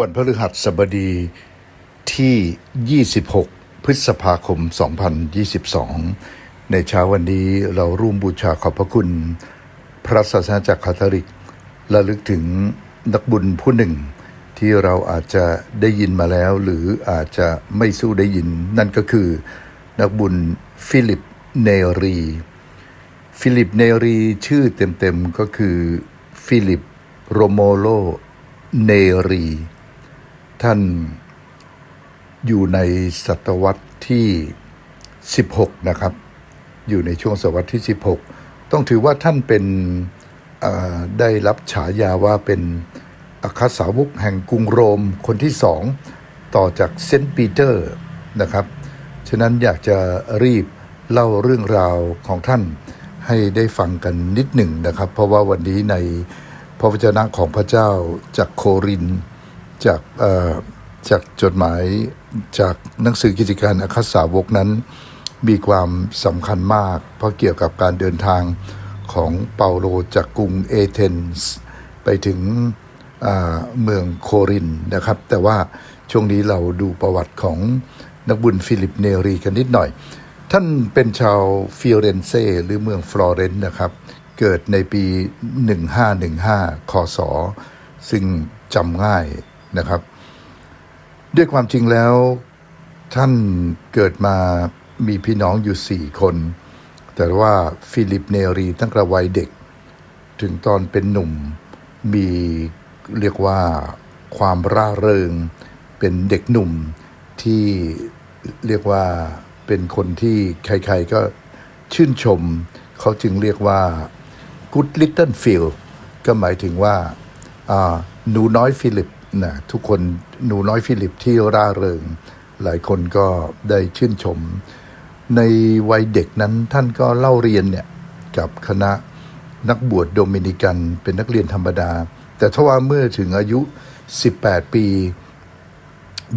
วันพฤหัสบดีที่ 26 พฤษภาคม 2022 ในเช้าวันนี้เราร่วมบูชาขอบพระคุณ พระศาสนาจักรคาทอลิกระลึกถึงนักบุญผู้หนึ่ง ที่เราอาจจะได้ยินมาแล้ว หรืออาจจะไม่สู้ได้ยิน นั่นก็คือ นักบุญฟิลิปเนรี ฟิลิปเนรีชื่อเต็มๆก็คือ ฟิลิปโรโมโลเนรี ท่านอยู่ในศตวรรษที่ 16 นะครับ อยู่ในช่วงศตวรรษที่ 16 ต้องถือว่าท่านเป็นได้รับฉายาว่าเป็นอัครสาวกแห่งกรุงโรมคนที่สองต่อจากเซนต์ปีเตอร์นะครับ ฉะนั้นอยากจะรีบเล่าเรื่องราวของท่านให้ได้ฟังกันนิดหนึ่งนะครับ เพราะว่าวันนี้ในพระวจนะของพระเจ้าจากโคริน จากจากจดหมายจากหนังสือกิจการอัครสาวกนั้น มีความสำคัญมาก เพราะเกี่ยวกับการเดินทางของเปาโลจากกรุงเอเธนส์ไปถึงเมืองโครินนะครับ แต่ว่าช่วงนี้เราดูประวัติของนักบุญฟิลิปเนรีกันนิดหน่อย ท่านเป็นชาวฟิเรนเซหรือเมืองฟลอเรนซ์นะครับ เกิดในปี 1515 คศ ซึ่งจำง่าย นะครับ ด้วยความจริงแล้วท่านเกิดมามีพี่น้องอยู่สี่คน แต่ว่าฟิลิปเนรีตั้งแต่วัยเด็ก ถึงตอนเป็นหนุ่มมีเรียกว่าความร่าเริง เป็นเด็กหนุ่มที่เรียกว่าเป็นคนที่ใครๆก็ชื่นชม เขาจึงเรียกว่า good little Phil ก็หมายถึงว่าอ่าหนูน้อยฟิลิป นะทุกคนหนูน้อยฟิลิปที่ร่าเริง หลายคนก็ได้ชื่นชม ในวัยเด็กนั้นท่านก็เล่าเรียนเนี่ยกับคณะนักบวชโดมินิกันเป็นนักเรียนธรรมดา แต่ทว่าเมื่อถึงอายุ 18 ปี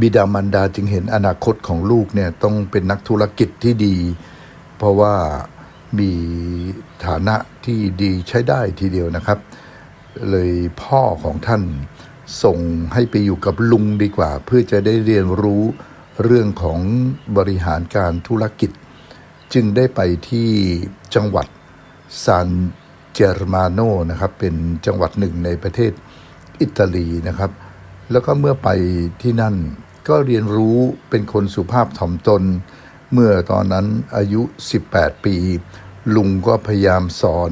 บิดามารดาจึงเห็นอนาคตของลูกเนี่ยต้องเป็นนักธุรกิจที่ดี เพราะว่ามีฐานะที่ดีใช้ได้ทีเดียวนะครับ เลยพ่อของท่าน ส่งให้ไปอยู่กับลุงดีกว่า เพื่อจะได้เรียนรู้เรื่องของบริหารการธุรกิจ จึงได้ไปที่จังหวัดซานเจอร์มาโนนะครับ เป็นจังหวัดหนึ่งในประเทศอิตาลีนะครับ แล้วก็เมื่อไปที่นั่นก็เรียนรู้เป็นคนสุภาพถ่อมตน เมื่อตอนนั้นอายุ 18 ปี ลุงก็พยายามสอน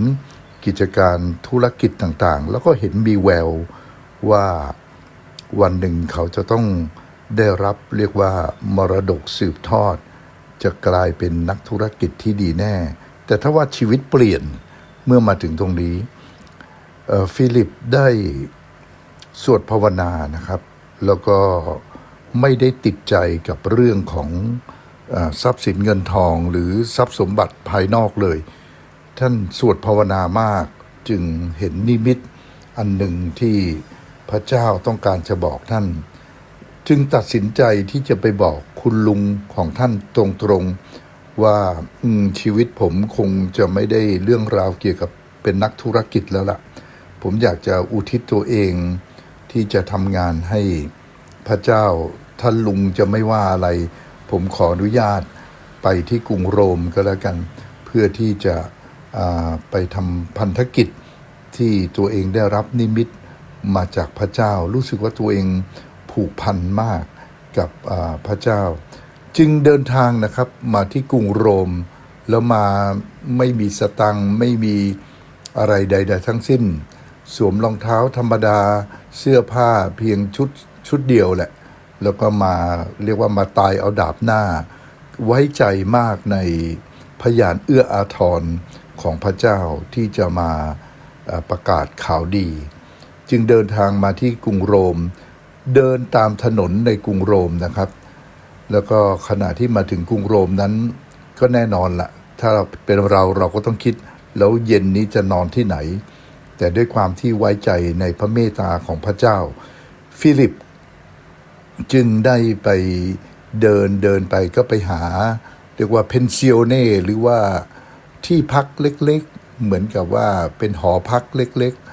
กิจการธุรกิจต่างๆ แล้วก็เห็นมีแวว ว่าวันหนึ่งเขาจะต้องได้รับเรียกว่ามรดกสืบทอด จะกลายเป็นนักธุรกิจที่ดีแน่ แต่ถ้าว่าชีวิตเปลี่ยนเมื่อมาถึงตรงนี้ฟิลิปได้สวดภาวนานะครับ แล้วก็ไม่ได้ติดใจกับเรื่องของอทรัพย์สินเงินทองหรือทรัพย์สมบัติภายนอกเลย ท่านสวดภาวนามากจึงเห็นนิมิตอันหนึ่งที่ พระเจ้าต้องการจะบอกท่าน จึงตัดสินใจที่จะไปบอกคุณลุงของท่านตรงๆว่าชีวิตผมคงจะไม่ได้เรื่องราวเกี่ยวกับเป็นนักธุรกิจแล้วล่ะ ผมอยากจะอุทิศตัวเองที่จะทำงานให้พระเจ้าท่านลุงจะไม่ว่าอะไร ผมขออนุญาตไปที่กรุงโรมก็แล้วกัน เพื่อที่จะไปทำพันธกิจที่ตัวเองได้รับนิมิต มาจากพระเจ้า รู้สึกว่าตัวเองผูกพันมากกับพระเจ้า จึงเดินทางนะครับมาที่กรุงโรม แล้วมาไม่มีสตังไม่มีอะไรใด ๆ ทั้งสิ้น สวมรองเท้าธรรมดาเสื้อผ้าเพียงชุดชุดเดียวแหละ แล้วก็มาเรียกว่ามาตายเอาดาบหน้า ไว้ใจมากในพยานเอื้ออาทรของพระเจ้าที่จะมาประกาศข่าวดี จึงเดินทางมาที่กรุงโรม เดินตามถนนในกรุงโรมนะครับ แล้วก็ขณะที่มาถึงกรุงโรมนั้น ก็แน่นอนละถ้าเราเป็นเราเราก็ต้องคิด แล้วเย็นนี้จะนอนที่ไหน แต่ด้วยความที่ไว้ใจในพระเมตตาของพระเจ้า ฟิลิป จึงได้ไปเดินเดินไปก็ไปหา เรียกว่าเพนซิโอเน่หรือว่าที่พักเล็กๆ เหมือนกับว่าเป็นหอพักเล็กๆ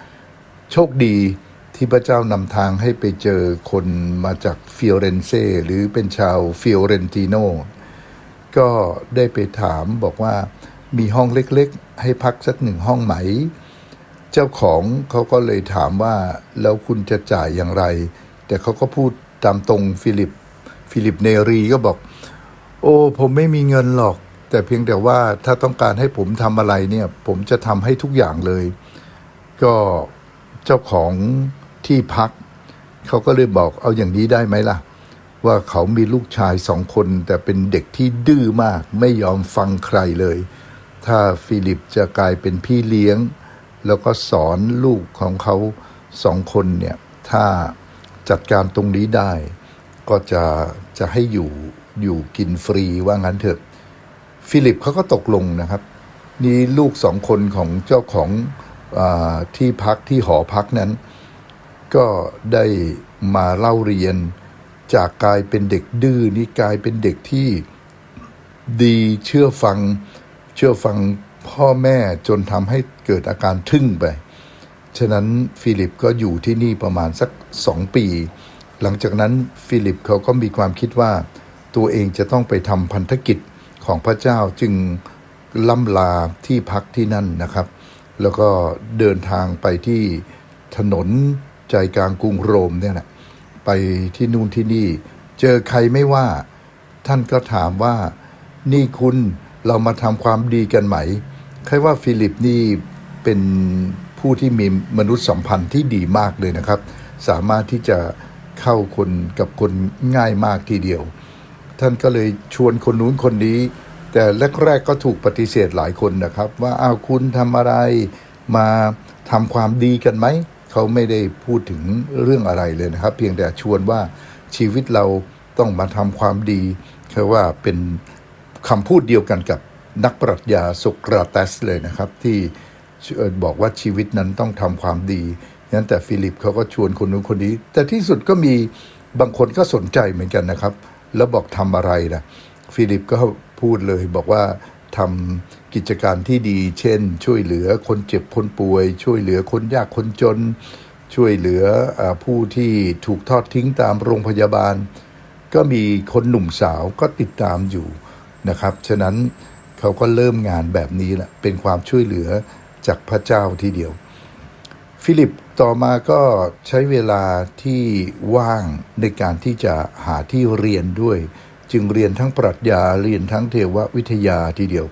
โชคดีที่พระเจ้านำทางให้ไปเจอคนมาจากฟิโอเรนเซหรือเป็นชาวฟิโอเรนติโนก็ได้ไปถามบอกว่ามีห้องเล็กๆ ให้พักสักหนึ่งห้องไหม เจ้าของเขาก็เลยถามว่าแล้วคุณจะจ่ายอย่างไร แต่เขาก็พูดตามตรงฟิลิป ฟิลิปเนรีก็บอก โอ้ผมไม่มีเงินหรอก แต่เพียงแต่ว่าถ้าต้องการให้ผมทำอะไรเนี่ย ผมจะทำให้ทุกอย่างเลย ก็ เจ้าของที่พัก เขาก็เลยบอกเอาอย่างนี้ได้ไหมล่ะ ว่าเขามีลูกชายสองคน แต่เป็นเด็กที่ดื้อมากไม่ยอมฟังใครเลย ถ้าฟิลิปจะกลายเป็นพี่เลี้ยง แล้วก็สอนลูกของเขาสองคนเนี่ย ถ้าจัดการตรงนี้ได้ ก็จะจะให้อยู่อยู่กินฟรีว่างั้นเถอะ ฟิลิปเขาก็ตกลงนะครับ นี่ลูกสองคนของเจ้าของ ที่พักที่หอพักนั้น ก็ได้มาเล่าเรียน จากกลายเป็นเด็กดื้อนี่กลายเป็นเด็กที่ดีเชื่อฟัง เชื่อฟังพ่อแม่จนทำให้เกิดอาการทึ่งไป ฉะนั้นฟิลิปก็อยู่ที่นี่ประมาณสักสองปี หลังจากนั้นฟิลิปเขาก็มีความคิดว่า ตัวเองจะต้องไปทำพันธกิจของพระเจ้าจึงล่ำลาที่พักที่นั่นนะครับ แล้วก็เดินทางไปที่ถนนใจกลางกรุงโรมเนี่ยแหละไปที่นู่นที่นี่ เจอใครไม่ว่า ท่านก็ถามว่านี่คุณเรามาทำความดีกันไหมใครว่าฟิลิปนี่เป็นผู้ที่มีมนุษยสัมพันธ์ที่ดีมากเลยนะครับ สามารถที่จะเข้าคนกับคนง่ายมากทีเดียว ท่านก็เลยชวนคนนู้นคนนี้ แต่แรกๆก็ถูกปฏิเสธหลายคนนะครับ ว่าอ้าวคุณทำอะไรมาทำความดีกันไหม เขาไม่ได้พูดถึงเรื่องอะไรเลยนะครับ เพียงแต่ชวนว่าชีวิตเราต้องมาทำความดีคือว่าเป็นคำพูดเดียวกันกับนักปรัชญาโสกราตสเลยนะครับ ที่บอกว่าชีวิตนั้นต้องทำความดีงั้นแต่ฟิลิปเขาก็ชวนคนนู้นคนนี้ แต่ที่สุดก็มีบางคนก็สนใจเหมือนกันนะครับ แล้วบอกทำอะไรนะฟิลิปก็ พูดเลยบอกว่าทำกิจการที่ดี เช่น ช่วยเหลือคนเจ็บคนป่วย ช่วยเหลือคนยากคนจน ช่วยเหลืออผู้ที่ถูกทอดทิ้งตามโรงพยาบาล ก็มีคนหนุ่มสาวก็ติดตามอยู่นะครับ ฉะนั้นเขาก็เริ่มงานแบบนี้แหละเป็นความช่วยเหลือจากพระเจ้าทีเดียว ฟิลิปต่อมาก็ใช้เวลาที่ว่างในการที่จะหาที่เรียนด้วย จึงเรียนทั้งปรัชญาเรียนทั้งเทววิทยาทีเดียว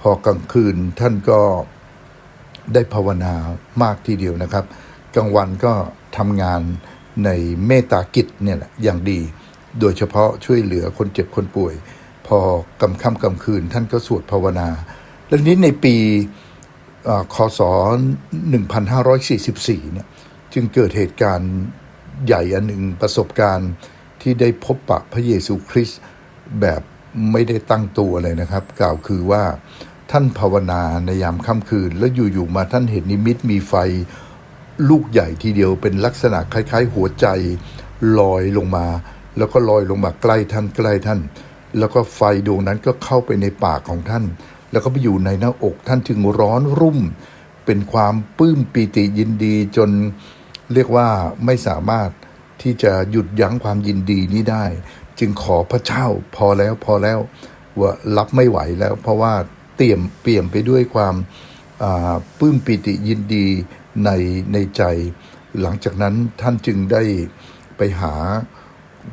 พอกลางคืนท่านก็ได้ภาวนามากทีเดียวนะครับ กลางวันก็ทำงานในเมตตากิจเนี่ยแหละอย่างดี โดยเฉพาะช่วยเหลือคนเจ็บคนป่วย พอกำค่ำกำคืนท่านก็สวดภาวนา และนี้ในปีเอ่อคศ 1544 เนี่ยจึงเกิดเหตุการณ์ใหญ่อันหนึ่งประสบการณ์ที่ได้พบปะพระเยซูคริสต์ แบบไม่ได้ตั้งตัวเลยนะครับ กล่าวคือว่าท่านภาวนาในยามค่ำคืน แล้วอยู่ๆมาท่านเห็นนิมิตมีไฟลูกใหญ่ทีเดียวเป็นลักษณะคล้าย ๆ หัวใจลอยลงมา แล้วก็ลอยลงมาใกล้ท่านใกล้ท่าน แล้วก็ไฟดวงนั้นก็เข้าไปในปากของท่าน แล้วก็ไปอยู่ในหน้าอกท่านจึงร้อนรุ่ม เป็นความปลื้มปีติยินดีจนเรียกว่าไม่สามารถที่จะหยุดยั้งความยินดีนี้ได้ จึงขอพระเจ้าพอแล้วพอแล้วว่ารับไม่ไหวแล้ว เพราะว่าเตรียมเปี่ยมไปด้วยความอ่าปลื้มปีติยินดีในในใจ หลังจากนั้นท่านจึงได้ไปหา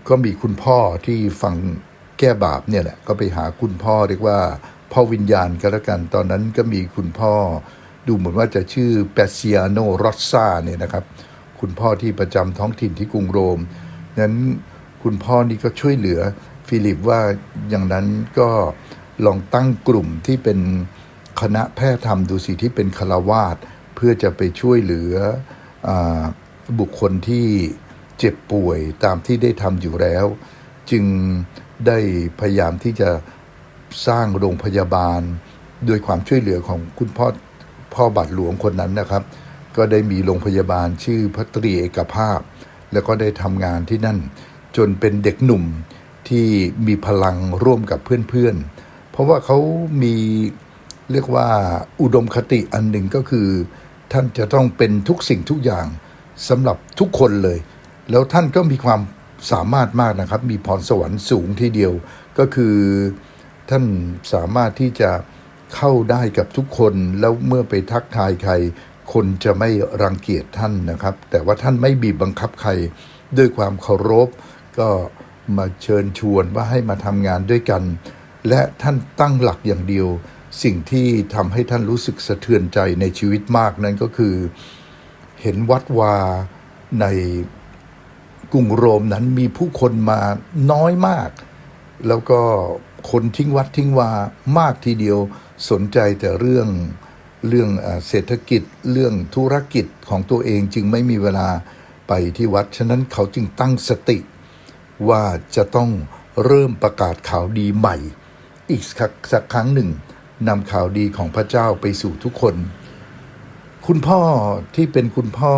ก็มีคุณพ่อที่ฟังแก้บาปเนี่ยแหละก็ไปหาคุณพ่อเรียกว่าพ่อวิญญาณก็แล้วกันตอนนั้นก็มีคุณพ่อดูเหมือนว่าจะชื่อเปเซียโนรอสซาเนี่ยนะครับ คุณพ่อที่ประจำท้องถิ่นที่กรุงโรมนั้น คุณพ่อนี่ก็ช่วยเหลือฟิลิปว่าอย่างนั้นก็ลองตั้งกลุ่มที่เป็นคณะแพทย์ธรรมดูสิที่เป็นคารวาสเพื่อจะไปช่วยเหลืออบุคคลที่เจ็บป่วยตามที่ได้ทำอยู่แล้ว จึงได้พยายามที่จะสร้างโรงพยาบาลด้วยความช่วยเหลือของคุณพ่อพ่อบาทหลวงคนนั้นนะครับ ก็ได้มีโรงพยาบาลชื่อพัตรีเอกภาพ แล้วก็ได้ทำงานที่นั่น จนเป็นเด็กหนุ่มที่มีพลังร่วมกับเพื่อนๆ เพราะว่าเขามีเรียกว่าอุดมคติอันหนึ่งก็คือ ท่านจะต้องเป็นทุกสิ่งทุกอย่างสำหรับทุกคนเลย แล้วท่านก็มีความสามารถมากนะครับ มีพรสวรรค์สูงทีเดียว ก็คือท่านสามารถที่จะเข้าได้กับทุกคน แล้วเมื่อไปทักทายใคร คนจะไม่รังเกียจท่านนะครับ แต่ว่าท่านไม่บีบบังคับใครด้วยความเคารพ ก็มาเชิญชวนว่าให้มาทำงานด้วยกัน และท่านตั้งหลักอย่างเดียว สิ่งที่ทำให้ท่านรู้สึกสะเทือนใจในชีวิตมากนั้นก็คือ เห็นวัดวาในกรุงโรมนั้นมีผู้คนมาน้อยมาก แล้วก็คนทิ้งวัดทิ้งวามากทีเดียวสนใจแต่เรื่องเรื่องเศรษฐกิจเรื่องธุรกิจของตัวเองจึงไม่มีเวลาไปที่วัด ฉะนั้นเขาจึงตั้งสติ ว่าจะต้องเริ่มประกาศข่าวดีใหม่ อีกสักครั้งหนึ่งนำข่าวดีของพระเจ้าไปสู่ทุกคน คุณพ่อที่เป็นคุณพ่อ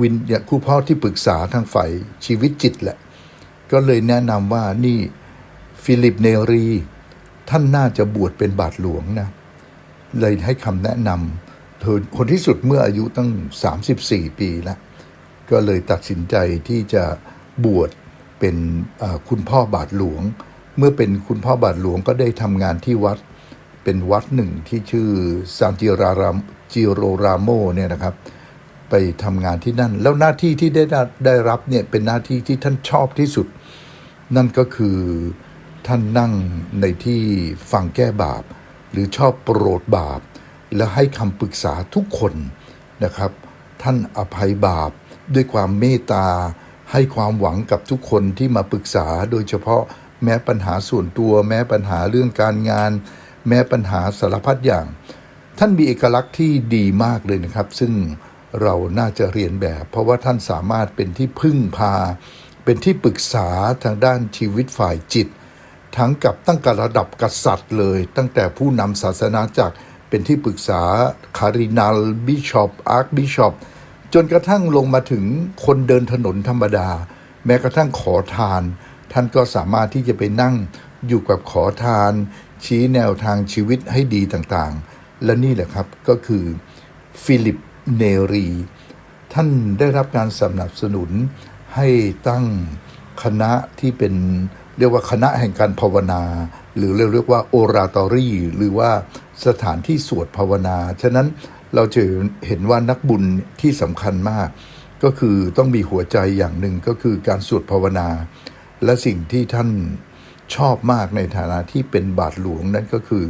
วินเนี่ยคุณพ่อที่ปรึกษาทางฝ่ายชีวิตจิตแหละ ก็เลยแนะนำว่านี่ฟิลิปเนรี ท่านน่าจะบวชเป็นบาทหลวงนะ เลยให้คำแนะนำเธอคนที่สุดเมื่ออายุตั้ง 34 ปีแล้ว ก็เลยตัดสินใจที่จะบวช เป็นคุณพ่อบาทหลวง เมื่อเป็นคุณพ่อบาทหลวงก็ได้ทำงานที่วัด เป็นวัดหนึ่งที่ชื่อซานจิรารามจิโรราโมเนี่ยนะครับ ไปทำงานที่นั่น แล้วหน้าที่ที่ได้ได้รับเนี่ยเป็นหน้าที่ที่ท่านชอบที่สุด นั่นก็คือท่านนั่งในที่ฟังแก้บาป หรือชอบโปรดบาป แล้วให้คำปรึกษาทุกคนนะครับ ท่านอภัยบาปด้วยความเมตตา ให้ความหวังกับทุกคนที่มาปรึกษา โดยเฉพาะแม้ปัญหาส่วนตัว แม้ปัญหาเรื่องการงาน แม้ปัญหาสารพัดอย่าง ท่านมีเอกลักษณ์ที่ดีมากเลยนะครับ ซึ่งเราน่าจะเรียนแบบ เพราะว่าท่านสามารถเป็นที่พึ่งพา เป็นที่ปรึกษาทางด้านชีวิตฝ่ายจิต ทั้งกับตั้งแต่ระดับกษัตริย์เลย ตั้งแต่ผู้นำศาสนาจักรเป็นที่ปรึกษาคารินาลบิชอปอาร์คบิชอป จนกระทั่งลงมาถึงคนเดินถนนธรรมดา แม้กระทั่งขอทาน ท่านก็สามารถที่จะไปนั่งอยู่กับขอทาน ชี้แนวทางชีวิตให้ดีต่างๆ และนี่แหละครับก็คือฟิลิปเนรี ท่านได้รับการสนับสนุนให้ตั้งคณะที่เป็นเรียกว่าคณะแห่งการภาวนา หรือเรียกว่าโอราตอรี่หรือว่าสถานที่สวดภาวนา ฉะนั้น เราจะเห็นว่านักบุญที่สำคัญมาก ก็คือต้องมีหัวใจอย่างหนึ่งก็คือการสวดภาวนา และสิ่งที่ท่านชอบมากในฐานะที่เป็นบาทหลวงนั่นก็คือ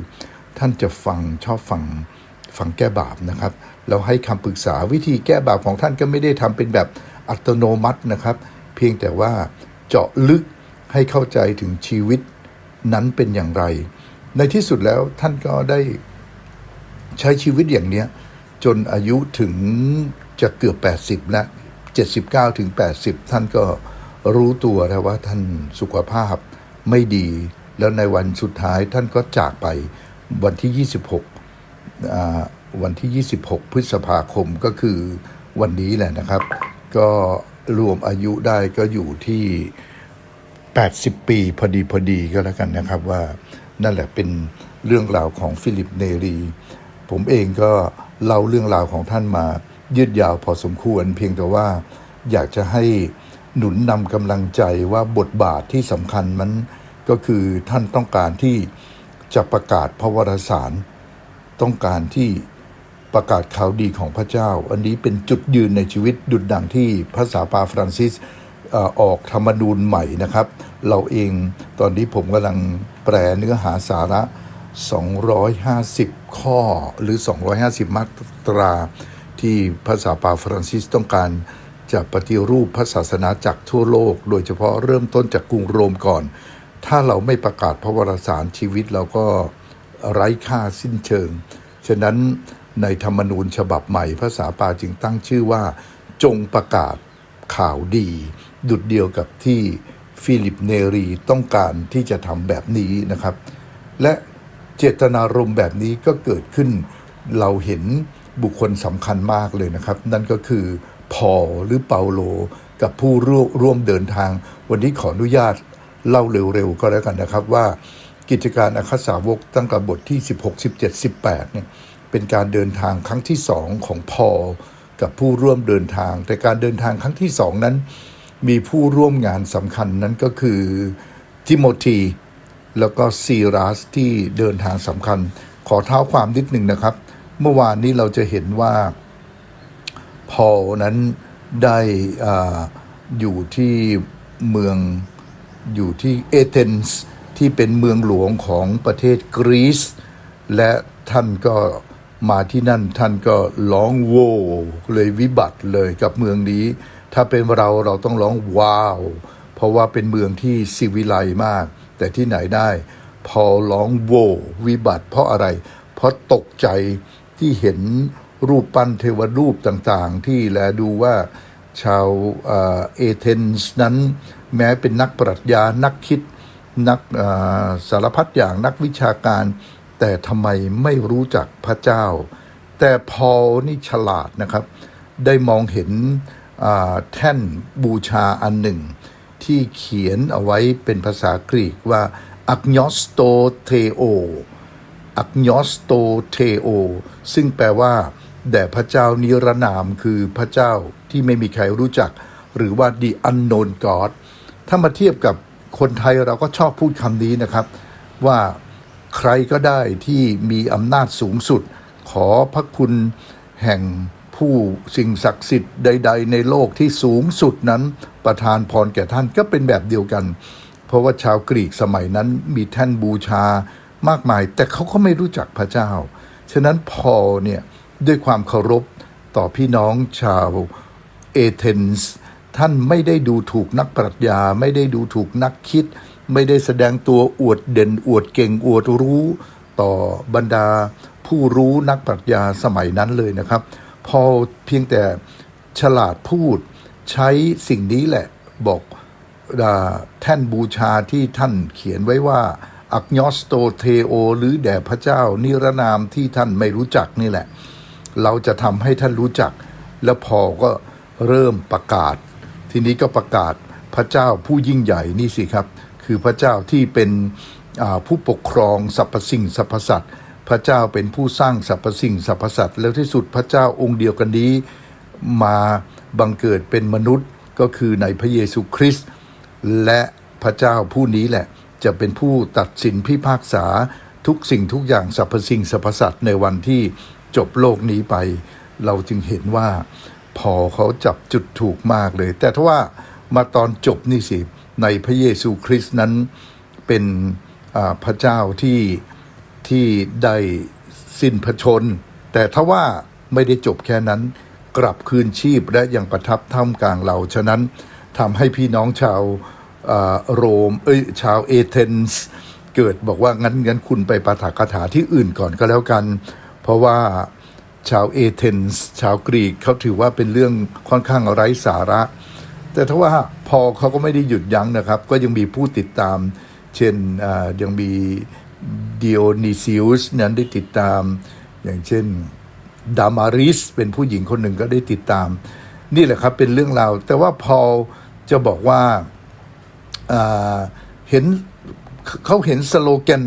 ท่านจะฟังชอบฟังฟังแก้บาปนะครับแล้วให้คำปรึกษาวิธีแก้บาปของท่านก็ไม่ได้ทำเป็นแบบอัตโนมัตินะครับ เพียงแต่ว่าเจาะลึกให้เข้าใจถึงชีวิตนั้นเป็นอย่างไร ในที่สุดแล้วท่านก็ได้ใช้ชีวิตอย่างเนี้ย จนอายุถึงจะเกือบ 80 แล้ว 79 ถึง 80 ท่านก็รู้ตัวแล้วว่าท่านสุขภาพไม่ดี แล้วในวันสุดท้ายท่านก็จากไปวันที่ 26 วันที่ 26 พฤษภาคมก็คือวันนี้แหละนะครับ ก็รวมอายุได้ก็อยู่ที่ 80 ปีพอดีพอดีก็แล้วกันนะครับว่านั่นแหละเป็นเรื่องราวของฟิลิปเนรี ผมเองก็เล่าเรื่องราวของท่านมายืดยาวพอสมควร เพียงแต่ว่าอยากจะให้หนุนนำกำลังใจว่าบทบาทที่สำคัญมันก็คือท่านต้องการที่จะประกาศพระวรสาร ต้องการที่ประกาศข่าวดีของพระเจ้า อันนี้เป็นจุดยืนในชีวิตดุดดังที่พระสาปาฟรานซิสออออกธรรมนูญใหม่นะครับ เราเองตอนนี้ผมกำลังแปลเนื้อหาสาระ 250 ข้อหรือ 250 มาตรา ที่พระสาปาฟรานซิสต้องการจะปฏิรูปพระศาสนาจากทั่วโลก โดยเฉพาะเริ่มต้นจากกรุงโรมก่อน ถ้าเราไม่ประกาศพระวรสารชีวิตเราก็ไร้ค่าสิ้นเชิง ฉะนั้นในธรรมนูญฉบับใหม่พระสาปาจึงตั้งชื่อว่า จงประกาศข่าวดี ดุดเดียวกับที่ฟิลิปเนรีต้องการที่จะทำแบบนี้นะครับ และ เจตนารมณ์แบบนี้ก็เกิดขึ้น เราเห็นบุคคลสำคัญมากเลยนะครับ นั่นก็คือพอลหรือเปาโล กับผู้ร่วมร่วมเดินทาง วันนี้ขออนุญาตเล่าเร็วๆก็แล้วกันนะครับว่ากิจการอาคาสาวกตั้งแต่บทที่ 16 17 18เนี่ยเป็นการเดินทางครั้งที่สองของพอกับผู้ร่วมเดินทาง แต่การเดินทางครั้งที่สองนั้น มีผู้ร่วมงานสำคัญนั้นก็คือทิโมธี แล้วก็ซีรัสที่เดินทางสำคัญ ขอเท้าความนิดหนึ่งนะครับ เมื่อวานนี้เราจะเห็นว่าพอลนั้นได้ออยู่ที่เมืองอยู่ที่เอเธนส์ที่เป็นเมืองหลวงของประเทศกรีซและท่านก็มาที่นั่นท่านก็ร้องโวเลยวิบัติเลยกับเมืองนี้ ถ้าเป็นเราเราต้องร้องว้าว เพราะว่าเป็นเมืองที่สิวิไลมาก แต่ที่ไหนได้ พอร้องโววิบัติเพราะอะไร เพราะตกใจที่เห็นรูปปั้นเทวรูปต่างๆ ที่แลดูว่าชาวเอเธนส์นั้น แม้เป็นนักปรัชญานักคิด นักสารพัดอย่างนักวิชาการ แต่ทำไมไม่รู้จักพระเจ้า แต่พอนี่ฉลาดนะครับ ได้มองเห็นแท่นบูชาอันหนึ่ง ที่เขียนเอาไว้เป็นภาษากรีกว่า agnosto theo อักยอสโตเทโอซึ่งแปลว่า แด่พระเจ้านิรนามคือพระเจ้าที่ไม่มีใครรู้จัก หรือว่า the unknown God ถ้ามาเทียบกับคนไทยเราก็ชอบพูดคำนี้นะครับ ว่าใครก็ได้ที่มีอำนาจสูงสุด ขอพระคุณแห่ง ผู้สิ่งศักดิ์สิทธิ์ใด ๆ ในโลกที่สูงสุดนั้นประทานพรแก่ท่านก็เป็นแบบเดียวกัน เพราะว่าชาวกรีกสมัยนั้นมีแท่นบูชามากมาย แต่เขาก็ไม่รู้จักพระเจ้า ฉะนั้นพอเนี่ยด้วยความเคารพต่อพี่น้องชาวเอเธนส์ท่านไม่ได้ดูถูกนักปรัชญา ไม่ได้ดูถูกนักคิด ไม่ได้แสดงตัวอวดเด่นอวดเก่งอวดรู้ ต่อบรรดาผู้รู้นักปรัชญาสมัยนั้นเลยนะครับ พอเพียงแต่ฉลาดพูดใช้สิ่งนี้แหละบอกแท่นบูชาที่ท่านเขียนไว้ว่า อักยอสโตเทโอ หรือแด่พระเจ้า นิรนามที่ท่านไม่รู้จักนี่แหละ เราจะทำให้ท่านรู้จัก แล้วพอก็เริ่มประกาศ ทีนี้ก็ประกาศพระเจ้าผู้ยิ่งใหญ่นี่สิครับ คือพระเจ้าที่เป็นผู้ปกครองสรรพสิ่งสรรพสัตว์ พระเจ้าเป็นผู้สร้างสรรพสิ่งสรรพสัตว์แล้วที่สุดพระเจ้าองค์เดียวกันนี้ มาบังเกิดเป็นมนุษย์ก็คือในพระเยซูคริสต์และพระเจ้าผู้นี้แหละ จะเป็นผู้ตัดสินพิพากษาทุกสิ่งทุกอย่างสรรพสิ่งสรรพสัตว์ในวันที่จบโลกนี้ไป เราจึงเห็นว่า พอเขาจับจุดถูกมากเลย แต่ถ้าว่ามาตอนจบนี่สิในพระเยซูคริสต์นั้นเป็นพระเจ้าที่ ที่ได้สิ้นพระชน แต่ถ้าว่าไม่ได้จบแค่นั้น กลับคืนชีพและยังประทับท่ามกลางเราฉะนั้นทำให้พี่น้องชาวโรมเอ้ยชาวเอเธนส์เกิดบอกว่างั้นงั้นคุณไปปาฐกถาที่อื่นก่อนก็แล้วกัน เพราะว่าชาวเอเธนส์ชาวกรีกเขาถือว่าเป็นเรื่องค่อนข้างไร้สาระ แต่ถ้าว่าพอเขาก็ไม่ได้หยุดยั้งนะครับ ก็ยังมีผู้ติดตาม เช่นยังมี ดิโอนิซิอุสนั้นได้ติดตาม อย่างเช่นดามาริสเป็นผู้หญิงคนหนึ่งก็ได้ติดตาม นี่แหละครับเป็นเรื่องราวแต่ว่าพอลจะบอกว่าาเห็นเขาเห็นสโลแกน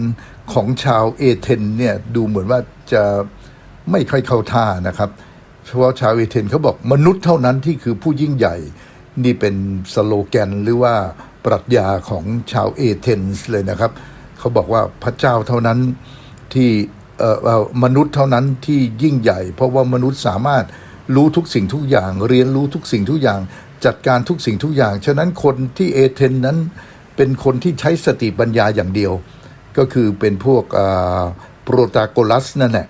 ของชาวเอเธนเนี่ยดูเหมือนว่าจะไม่ค่อยเข้าท่านะครับ เพราะชาวเอเธนเขาบอกมนุษย์เท่านั้นที่คือผู้ยิ่งใหญ่ นี่เป็นสโลแกนหรือว่าปรัชญาของชาวเอเธนส์เลยนะครับ เขาบอกว่าพระเจ้าเท่านั้นที่เอ่อมนุษย์เท่านั้นที่ยิ่งใหญ่ เพราะว่ามนุษย์สามารถรู้ทุกสิ่งทุกอย่าง เรียนรู้ทุกสิ่งทุกอย่าง จัดการทุกสิ่งทุกอย่าง ฉะนั้นคนที่เอเธนนั้นเป็นคนที่ใช้สติปัญญาอย่างเดียว ก็คือเป็นพวกโปรตาโกลัสนั่นแหละ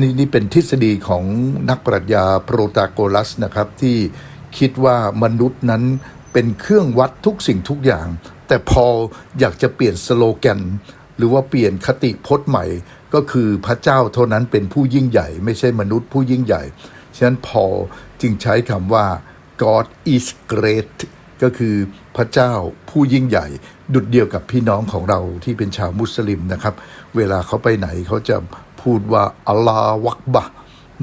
นี่นี่เป็นทฤษฎีของนักปรัชญาโปรตาโกลัสนะครับที่คิดว่ามนุษย์นั้นเป็นเครื่องวัดทุกสิ่งทุกอย่าง แต่พออยากจะเปลี่ยนสโลแกนหรือว่าเปลี่ยนคติพจน์ใหม่ ก็คือพระเจ้าเท่านั้นเป็นผู้ยิ่งใหญ่ ไม่ใช่มนุษย์ผู้ยิ่งใหญ่ ฉะนั้นพอจึงใช้คำว่า God is great ก็คือพระเจ้าผู้ยิ่งใหญ่ ดุดเดียวกับพี่น้องของเราที่เป็นชาวมุสลิมนะครับ เวลาเขาไปไหนเขาจะพูดว่าอัลลอฮ์วักบะ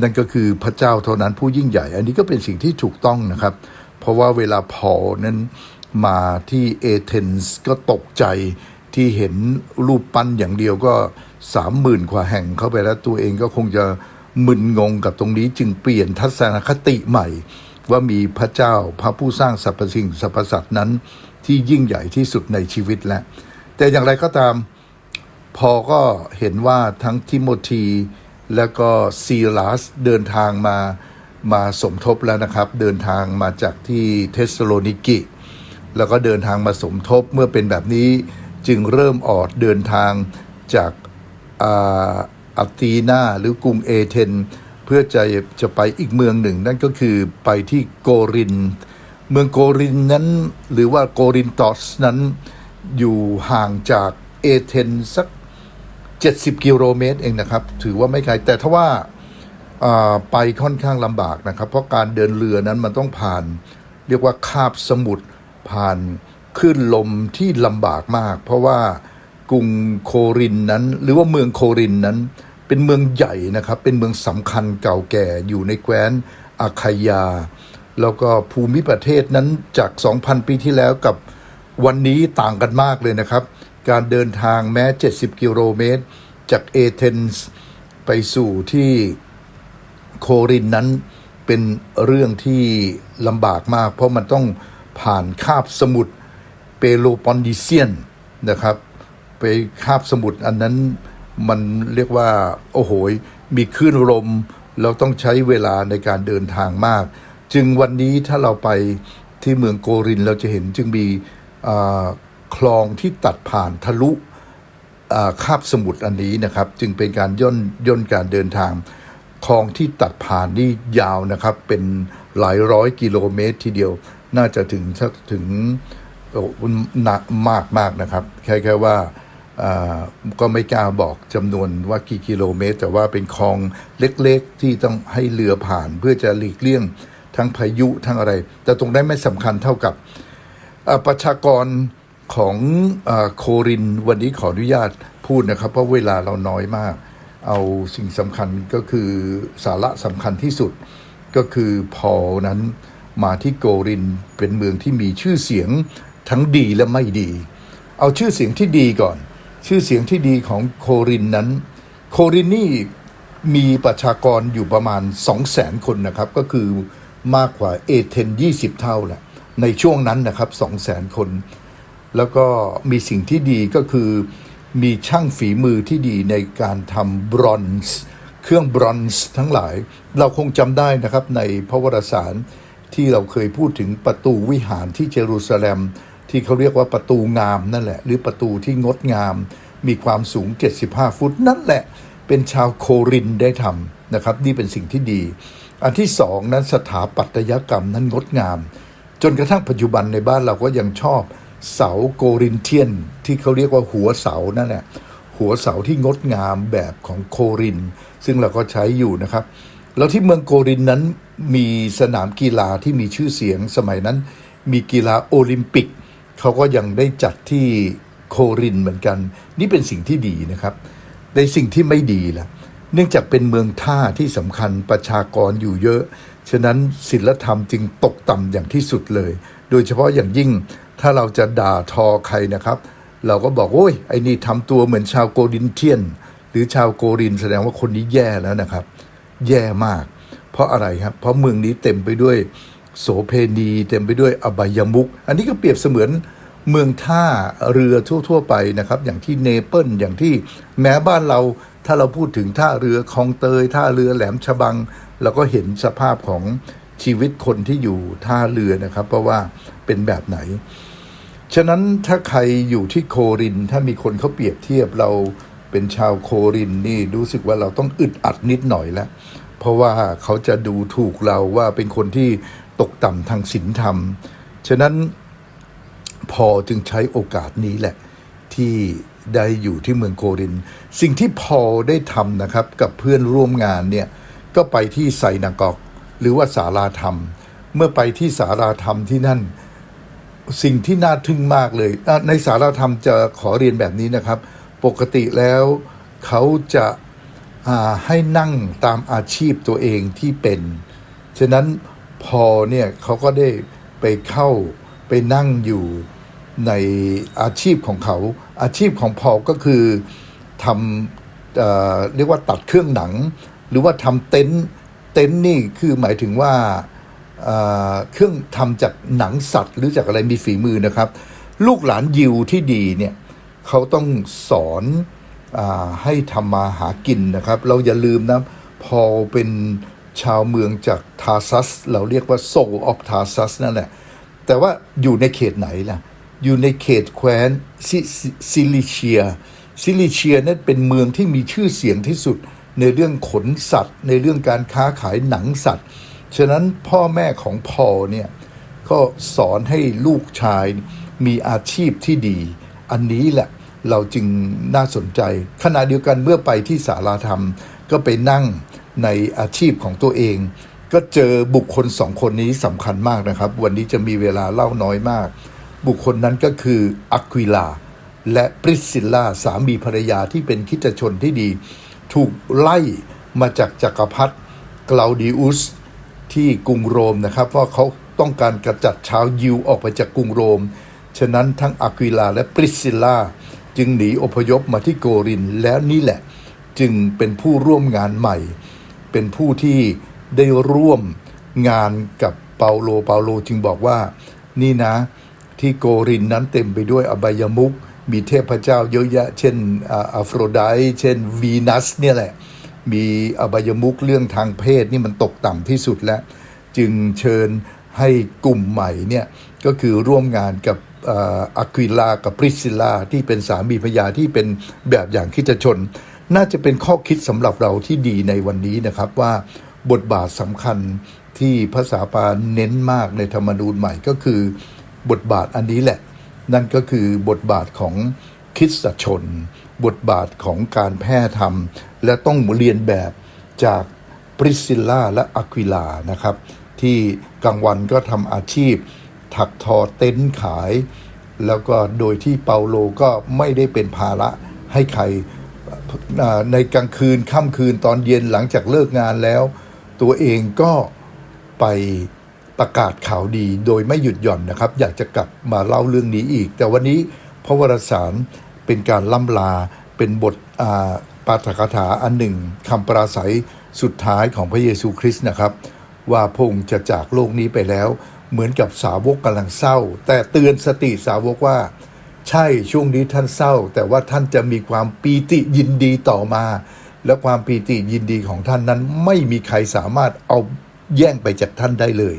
นั่นก็คือพระเจ้าเท่านั้นผู้ยิ่งใหญ่ อันนี้ก็เป็นสิ่งที่ถูกต้องนะครับ เพราะว่าเวลาพอนั้น มาที่เอเธนส์ก็ตกใจที่เห็นรูปปั้นอย่างเดียวก็สามหมื่นกว่าแห่งเข้าไปแล้วตัวเองก็คงจะมึนงงกับตรงนี้จึงเปลี่ยนทัศนคติใหม่ ว่ามีพระเจ้าพระผู้สร้างสรรพสิ่งสรรพสัตว์นั้นที่ยิ่งใหญ่ที่สุดในชีวิตแล้ว แต่อย่างไรก็ตามพอก็เห็นว่าทั้งทิโมธีและก็ซีลาสเดินทางมามาสมทบแล้วนะครับ เดินทางมาจากที่เทสโลนิกิ แล้วก็เดินทางมาสมทบเมื่อเป็นแบบนี้จึงเริ่มออกเดินทางจากอัตีนาหรือกรุงเอเธนเพื่อจะจะไปอีกเมืองหนึ่ง นั่นก็คือไปที่โกริน เมืองโกรินนั้นหรือว่าโกรินตอสนั้นอยู่ห่างจากเอเธนสัก 70 กิโลเมตรเองนะครับ ถือว่าไม่ไกลแต่ถ้าว่าไปค่อนข้างลำบากนะครับ เพราะการเดินเรือนั้นมันต้องผ่าน เรียกว่าคาบสมุทร ผ่านคลื่นลมที่ลำบากมาก เพราะว่ากรุงโครินนั้น หรือว่าเมืองโครินนั้น เป็นเมืองใหญ่นะครับ เป็นเมืองสำคัญเก่าแก่อยู่ในแคว้นอาคายา แล้วก็ภูมิประเทศนั้นจาก 2,000 ปีที่แล้วกับวันนี้ต่างกันมากเลยนะครับ การเดินทางแม้ 70 กิโลเมตร จากเอเธนส์ไปสู่ที่โครินนั้นเป็นเรื่องที่ลำบากมาก เพราะมันต้อง ผ่านคาบสมุทรเปโลปอนดิเซียนนะครับ ไปคาบสมุทรอันนั้นมันเรียกว่า โอ้โหมีคลื่นลมเราต้องใช้เวลาในการเดินทางมาก จึงวันนี้ถ้าเราไปที่เมืองโกรินเราจะเห็นจึงมีคลองที่ตัดผ่านทะลุคาบสมุทรอันนี้นะครับ จึงเป็นการย่นย่นการเดินทาง คลองที่ตัดผ่านนี่ยาวนะครับ เป็นหลายร้อยกิโลเมตรทีเดียว น่าจะถึงสักถึงหนักมากมากนะครับ แค่แค่ว่าก็ไม่กล้าบอกจำนวนว่ากี่กิโลเมตร แต่ว่าเป็นคลองเล็กๆ ที่ต้องให้เรือผ่านเพื่อจะหลีกเลี่ยงทั้งพายุทั้งอะไร แต่ตรงนั้นไม่สำคัญเท่ากับประชากรของอโครินวันนี้ขออนุญาตพูดนะครับ เพราะเวลาเราน้อยมาก เอาสิ่งสำคัญก็คือสาระสำคัญที่สุดก็คือพอนั้น มาที่โกรินเป็นเมืองที่มีชื่อเสียงทั้งดีและไม่ดี เอาชื่อเสียงที่ดีก่อน ชื่อเสียงที่ดีของโครินนั้น โครินนี่มีประชากรอยู่ประมาณ 2 0 0 0 0 0คนนะครับ ก็คือมากกว่าเอเธน20 เท่าแหละ ในช่วงนั้นนะครับ 2 0 0 0 0 0คน แล้วก็มีสิ่งที่ดีก็คือมีช่างฝีมือที่ดีในการทำบรอนซ์ เครื่องบรอนซ์ทั้งหลาย เราคงจำได้นะครับในพระวรสาร ที่เราเคยพูดถึงประตูวิหารที่เยรูซาเล็ม ที่เขาเรียกว่าประตูงามนั่นแหละ หรือประตูที่งดงาม มีความสูง 75 ฟุต นั่นแหละ เป็นชาวโครินได้ทำนะครับ นี่เป็นสิ่งที่ดี อันที่สองนั้นสถาปัตยกรรมนั้นงดงาม จนกระทั่งปัจจุบันในบ้านเราก็ยังชอบเสาโกรินเทียน ที่เขาเรียกว่าหัวเสานั่นแหละหัวเสาที่งดงามแบบของโคริน ซึ่งเราก็ใช้อยู่นะครับ แล้วที่เมืองโกรินนั้นมีสนามกีฬาที่มีชื่อเสียงสมัยนั้น มีกีฬาโอลิมปิก เขาก็ยังได้จัดที่โครินเหมือนกัน นี่เป็นสิ่งที่ดีนะครับ ในสิ่งที่ไม่ดีล่ะ เนื่องจากเป็นเมืองท่าที่สำคัญประชากรอยู่เยอะ ฉะนั้นศิลธรรมจึงตกต่ำอย่างที่สุดเลย โดยเฉพาะอย่างยิ่งถ้าเราจะด่าทอใครนะครับ เราก็บอกโอ้ยไอ้นี่ทำตัวเหมือนชาวโกรินเทียน หรือชาวโกรินแสดงว่าคนนี้แย่แล้วนะครับ แย่มาก เพราะอะไรครับ เพราะเมืองนี้เต็มไปด้วยโสเพณีเต็มไปด้วยอบายมุก อันนี้ก็เปรียบเสมือนเมืองท่าเรือทั่ว ๆ ไปนะครับ อย่างที่เนเปิลอย่างที่แม้บ้านเราถ้าเราพูดถึงท่าเรือคลองเตย ท่าเรือแหลมฉบัง เราก็เห็นสภาพของชีวิตคนที่อยู่ท่าเรือนะครับ เพราะว่าเป็นแบบไหน ฉะนั้นถ้าใครอยู่ที่โครินถ้ามีคนเขาเปรียบเทียบเรา เป็นชาวโครินนี่รู้สึกว่าเราต้องอึดอัดนิดหน่อยแล้วเพราะว่าเขาจะดูถูกเราว่าเป็นคนที่ตกต่ำทางศีลธรรม ฉะนั้นพอจึงใช้โอกาสนี้แหละ ที่ได้อยู่ที่เมืองโคริน สิ่งที่พอได้ทำนะครับกับเพื่อนร่วมงานเนี่ย ก็ไปที่ไซนากอก หรือว่าศาลาธรรม เมื่อไปที่ศาลาธรรมที่นั่น สิ่งที่น่าทึ่งมากเลย ในสารธรรมจะขอเรียนแบบนี้นะครับ ปกติแล้วเขาจะาให้นั่งตามอาชีพตัวเองที่เป็น ฉะนั้นพอเนี่ยเขาก็ได้ไปเข้าไปนั่งอยู่ในอาชีพของเขา อาชีพของพอลก็คือทำเอเรียกว่าตัดเครื่องหนัง หรือว่าทำเต็นท์เต็นท์นี่คือหมายถึงว่าเอ่อเครื่องทำจากหนังสัตว์ หรือจากอะไรมีฝีมือนะครับ ลูกหลานยิวที่ดีเนี่ย เขาต้องสอนอให้ทำมาหากินนะครับ เราอย่าลืมนะพอเป็นชาวเมืองจากทาซัส เราเรียกว่าโซออกทาซัสนั่นแหละ แต่ว่าอยู่ในเขตไหนล่ะ อยู่ในเขตแคว้นซิลิเชีย ซิลิเชียนั้นเป็นเมืองที่มีชื่อเสียงที่สุดในเรื่องขนสัตว์ ในเรื่องการค้าขายหนังสัตว์ ฉะนั้นพ่อแม่ของพอเนี่ยก็สอนให้ลูกชายมีอาชีพที่ดี อันนี้แหละ เราจึงน่าสนใจ ขณะเดียวกันเมื่อไปที่สาราธรรม ก็ไปนั่งในอาชีพของตัวเอง ก็เจอบุคคลสองคนนี้สำคัญมากนะครับ วันนี้จะมีเวลาเล่าน้อยมาก บุคคลนั้นก็คืออัควิลา และปริสซิลลาสามีภรรยาที่เป็นคริดชนที่ดี ถูกไล่มาจากจักรพรรดิกลาดิอุสที่กรุงโรมนะครับว่าเขาต้องการกระจัดชาวยิวออกไปจากกรุงโรม ฉะนั้นทั้งอะควิลาและปริสซิลลา จึงหนีอพยพมาที่โกรินแล้วนี่แหละ จึงเป็นผู้ร่วมงานใหม่ เป็นผู้ที่ได้ร่วมงานกับเปาโลเปาโลจึงบอกว่า นี่นะ ที่โกรินนั้นเต็มไปด้วยอบายมุกมีเทพเจ้าเยอะแยะ เช่นอัฟโรไดเช่นวีนัสเนี่ยแหละ มีอบายมุกเรื่องทางเพศนี่มันตกต่ำที่สุดแล้ว จึงเชิญให้กลุ่มใหม่เนี่ยก็คือร่วมงานกับ อะควิลากับปริสซิลลาที่เป็นสามีภรรยาที่เป็นแบบอย่างคิดชน น่าจะเป็นข้อคิดสำหรับเราที่ดีในวันนี้นะครับว่าบทบาทสำคัญที่ภาษาปาเน้นมากในธรรมนูญใหม่ก็คือบทบาทอันนี้แหละ นั่นก็คือบทบาทของคริสชน บทบาทของการแพร่ธรรม และต้องเรียนแบบจากปริสซิลลาและอะควิลานะครับ ที่กลางวันก็ทำอาชีพ ถักทอเต็นท์ขาย แล้วก็โดยที่เปาโลก็ไม่ได้เป็นภาระให้ใครในกลางคืนค่ำคืนตอนเย็นหลังจากเลิกงานแล้ว ตัวเองก็ไปประกาศข่าวดีโดยไม่หยุดหย่อนนะครับ อยากจะกลับมาเล่าเรื่องนี้อีก แต่วันนี้พระวรสารเป็นการล่ำลาเป็นบทาปาฐกถาอันหนึ่งคำปราศัยสุดท้ายของพระเยซูคริสต์นะครับ ว่าพงค์จะจากโลกนี้ไปแล้ว เหมือนกับสาวกกำลังเศร้า แต่เตือนสติสาวกว่า ใช่ช่วงนี้ท่านเศร้า แต่ว่าท่านจะมีความปีติยินดีต่อมา และความปีติยินดีของท่านนั้น ไม่มีใครสามารถเอาแย่งไปจากท่านได้เลย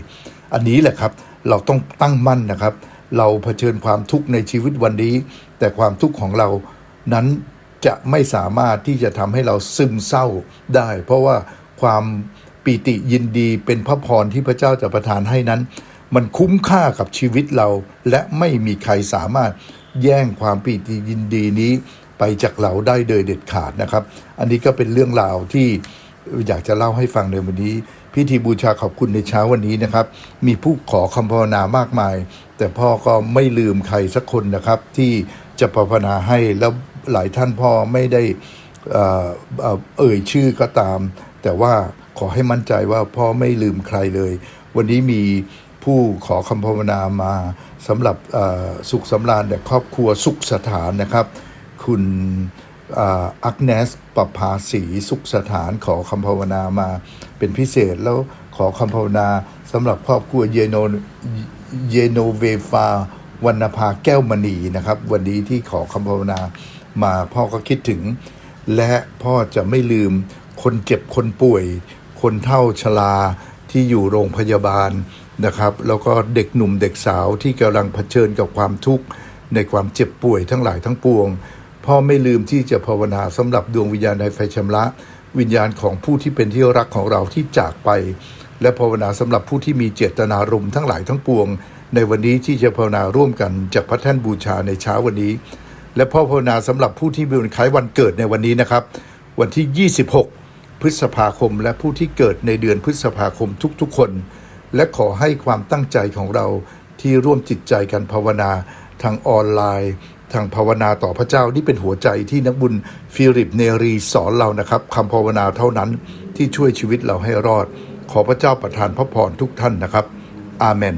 อันนี้แหละครับ เราต้องตั้งมั่นนะครับ เราเผชิญความทุกข์ในชีวิตวันนี้ แต่ความทุกข์ของเรานั้นจะไม่สามารถที่จะทำให้เราซึมเศร้าได้ เพราะว่าความปีติยินดีเป็นพระพรที่พระเจ้าจะประทานให้นั้น มันคุ้มค่ากับชีวิตเรา และไม่มีใครสามารถแย่งความปีติยินดีนี้ไปจากเราได้โดยเด็ดขาดนะครับ อันนี้ก็เป็นเรื่องราวที่อยากจะเล่าให้ฟังในวันนี้ พิธีบูชาขอบคุณในเช้าวันนี้นะครับ มีผู้ขอคำภาวนามากมาย แต่พ่อก็ไม่ลืมใครสักคนนะครับ ที่จะภาวนาให้แล้วหลายท่านพ่อไม่ได้เอ่อเอ่อเอ่ยชื่อก็ตาม แต่ว่าขอให้มั่นใจว่าพ่อไม่ลืมใครเลย วันนี้มี ผู้ขอคำภาวนามาสำหรับสุขสำราญแด่ครอบครัวสุขสถานนะครับ คุณอักเนสปภาสีสุขสถานขอคำภาวนามาเป็นพิเศษแล้วขอคำภาวนาสำหรับครอบครัวเยโนเยโนเวฟาวรรณภาแก้วมณีนะครับ วันนี้ที่ขอคำภาวนามาพ่อก็คิดถึง และพ่อจะไม่ลืมคนเจ็บคนป่วย คนเฒ่าชราที่อยู่โรงพยาบาล นะครับ แล้วก็เด็กหนุ่มเด็กสาวที่กำลังเผชิญกับความทุกข์ในความเจ็บป่วยทั้งหลายทั้งปวง พ่อไม่ลืมที่จะภาวนาสำหรับดวงวิญญาณในไฟชำระ วิญญาณของผู้ที่เป็นที่รักของเราที่จากไป และภาวนาสำหรับผู้ที่มีเจตนารมณ์ทั้งหลายทั้งปวง ในวันนี้ที่จะภาวนาร่วมกันจากพระแท่นบูชาในเช้าวันนี้ และพ่อภาวนาสำหรับผู้ที่มีวันคล้ายวันเกิดในวันนี้นะครับ วันที่ 26 พฤษภาคม และผู้ที่เกิดในเดือนพฤษภาคมทุกๆคน และขอให้ความตั้งใจของเราที่ร่วมจิตใจกันภาวนาทางออนไลน์ ทางภาวนาต่อพระเจ้านี่เป็นหัวใจที่นักบุญฟิลิปเนรีสอนเรานะครับคำภาวนาเท่านั้นที่ช่วยชีวิตเราให้รอด ขอพระเจ้าประทานพระพรทุกท่านนะครับ อาเมน